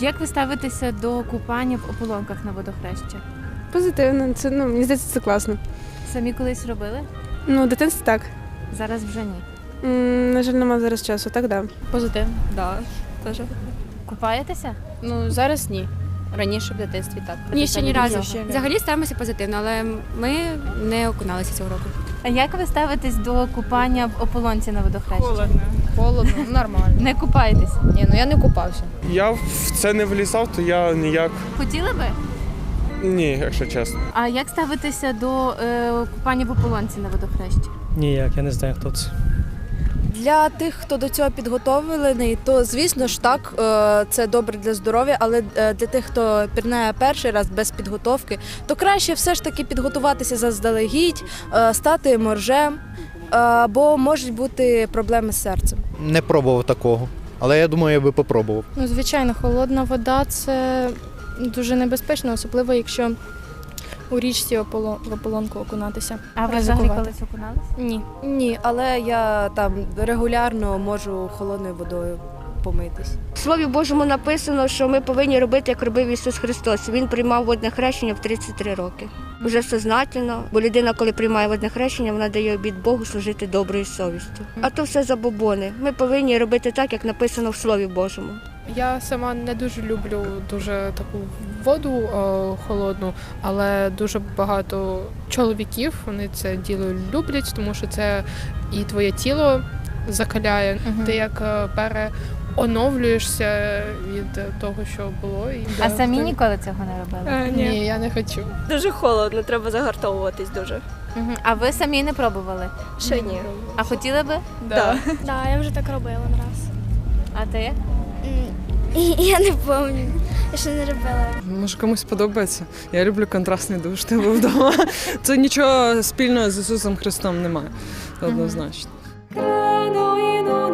Як ви ставитеся до купання в ополонках на водохреща? Позитивно, це ну мені здається, це класно. Самі колись робили? Ну, в дитинстві так. Зараз вже ні. М, На жаль, немає зараз часу, так да. Позитивно, да, теж. Купаєтеся? Ну зараз ні. Раніше в дитинстві так. Ні, ще ні разу. Взагалі ставимося позитивно, але ми не окуналися цього року. А як ви ставитесь до купання в ополонці на водохрещі? Холодно, нормально. Не купаєтесь? Ні, ну я не купався. Я в це не влізав, то я ніяк. Хотіли би? Ні, якщо чесно. А як ставитися до е, купання в ополонці на водохрещі? Ніяк, я не знаю, хто це. Для тих, хто до цього підготовлений, то звісно ж так, е, це добре для здоров'я, але е, для тих, хто пірнає перший раз без підготовки, то краще все ж таки підготуватися заздалегідь, е, стати моржем, бо можуть бути проблеми з серцем. Не пробував такого. Але я думаю, я би попробував. Ну, звичайно, холодна вода це дуже небезпечно, особливо якщо у річці ополо- в ополонку окунатися. А ви взагалі Ризикувати. колись окуналися? Ні. Ні, але я там регулярно можу холодною водою помитись. В Слові Божому написано, що ми повинні робити, як робив Ісус Христос. Він приймав водне хрещення в 33 роки. Уже сознательно, бо людина, коли приймає водне хрещення, вона дає обід Богу служити доброю совістю. А то все забобони. Ми повинні робити так, як написано в Слові Божому. Я сама не дуже люблю дуже таку воду е, холодну, але дуже багато чоловіків вони це діло люблять, тому що це і твоє тіло закаляє. Ти як е, переоновлюєшся від того, що було. І А да, самі ти- ніколи цього не робили? Е, Ні, я не хочу. Дуже холодно, треба загартовуватись дуже. Мгм. А ви самі не пробували? Ще ні. А хотіли би? Да. Так, я вже так робила не раз. А ти? Я не пам'ятаю. Я ще не робила. Може комусь подобається. Я люблю контрастний душ тебе вдома. Це нічого спільного з Ісусом Христом немає. Однозначно. Однозначно.